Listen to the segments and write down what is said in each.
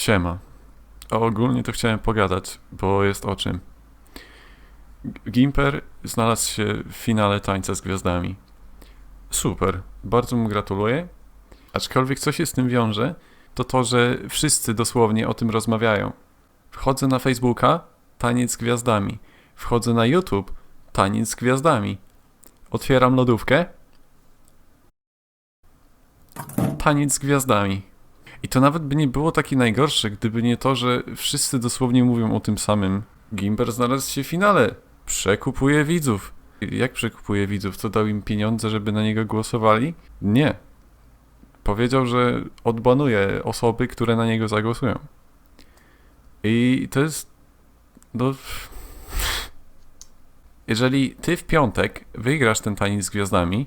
Siema. A ogólnie to chciałem pogadać, bo jest o czym. Gimper znalazł się w finale Tańca z Gwiazdami. Super, bardzo mu gratuluję. Aczkolwiek co się z tym wiąże, to to, że wszyscy dosłownie o tym rozmawiają. Wchodzę na Facebooka, Taniec z Gwiazdami. Wchodzę na YouTube, Taniec z Gwiazdami. Otwieram lodówkę, Taniec z Gwiazdami. I to nawet by nie było takie najgorsze, gdyby nie to, że wszyscy dosłownie mówią o tym samym. Gimper znalazł się w finale. Przekupuje widzów. Jak przekupuje widzów? To dał im pieniądze, żeby na niego głosowali? Nie. Powiedział, że odbanuje osoby, które na niego zagłosują. I to jest. No. Jeżeli ty w piątek wygrasz ten taniec z gwiazdami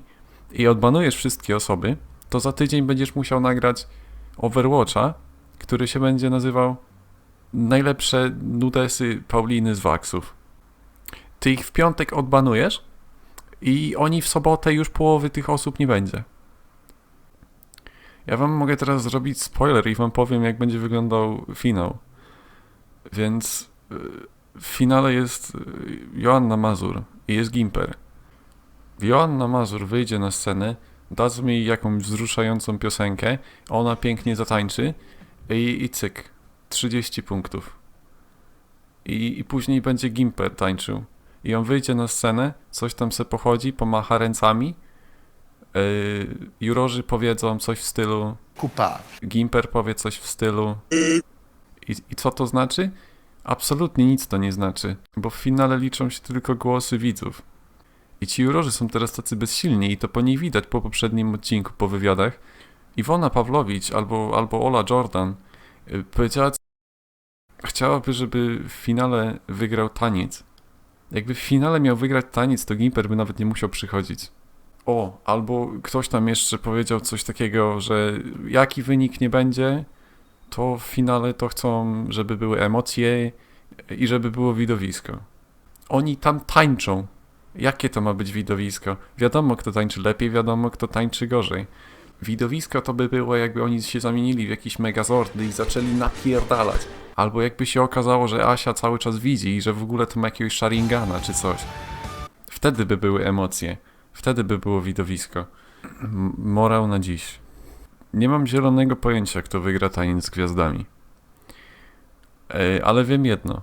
i odbanujesz wszystkie osoby, to za tydzień będziesz musiał nagrać Overwatcha, który się będzie nazywał Najlepsze nudesy Pauliny z Waksów. Ty ich w piątek odbanujesz i oni w sobotę już połowy tych osób nie będzie. Ja wam mogę teraz zrobić spoiler i wam powiem, jak będzie wyglądał finał. Więc y, w finale jest y, Joanna Mazur i jest Gimper. Joanna Mazur wyjdzie na scenę, da mi jakąś wzruszającą piosenkę, ona pięknie zatańczy i, i cyk, 30 punktów. I, I później będzie Gimper tańczył. I on wyjdzie na scenę, coś tam se pochodzi, pomacha ręcami. Yy, jurorzy powiedzą coś w stylu, Kupa. Gimper powie coś w stylu. I, I co to znaczy? Absolutnie nic to nie znaczy, bo w finale liczą się tylko głosy widzów. I ci jurorzy są teraz tacy bezsilni i to po niej widać po poprzednim odcinku, po wywiadach. Iwona Pawlowicz albo, albo Ola Jordan y, powiedziała, chciałaby, żeby w finale wygrał taniec. Jakby w finale miał wygrać taniec, to Gimper by nawet nie musiał przychodzić. O, albo ktoś tam jeszcze powiedział coś takiego, że jaki wynik nie będzie, to w finale to chcą, żeby były emocje i żeby było widowisko. Oni tam tańczą. Jakie to ma być widowisko? Wiadomo, kto tańczy lepiej, wiadomo, kto tańczy gorzej. Widowisko to by było, jakby oni się zamienili w jakieś megazordy i zaczęli napierdalać. Albo jakby się okazało, że Asia cały czas widzi i że w ogóle to ma jakiegoś Sharingana czy coś. Wtedy by były emocje. Wtedy by było widowisko. M- morał na dziś. Nie mam zielonego pojęcia, kto wygra taniec z gwiazdami. E, ale wiem jedno.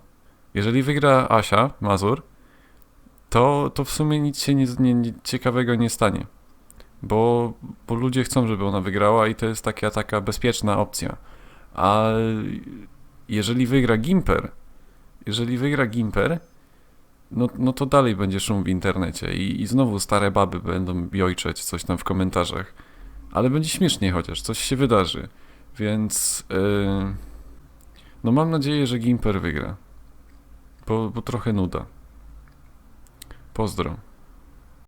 Jeżeli wygra Asia Mazur, to, to w sumie nic się nie, nie, nie, ciekawego nie stanie. Bo, bo ludzie chcą, żeby ona wygrała i to jest taka, taka bezpieczna opcja. A jeżeli wygra Gimper, jeżeli wygra Gimper, no, no to dalej będzie szum w internecie i, i znowu stare baby będą jojczeć coś tam w komentarzach. Ale będzie śmiesznie chociaż, coś się wydarzy. Więc yy, no mam nadzieję, że Gimper wygra. Bo, bo trochę nuda. Pozdro.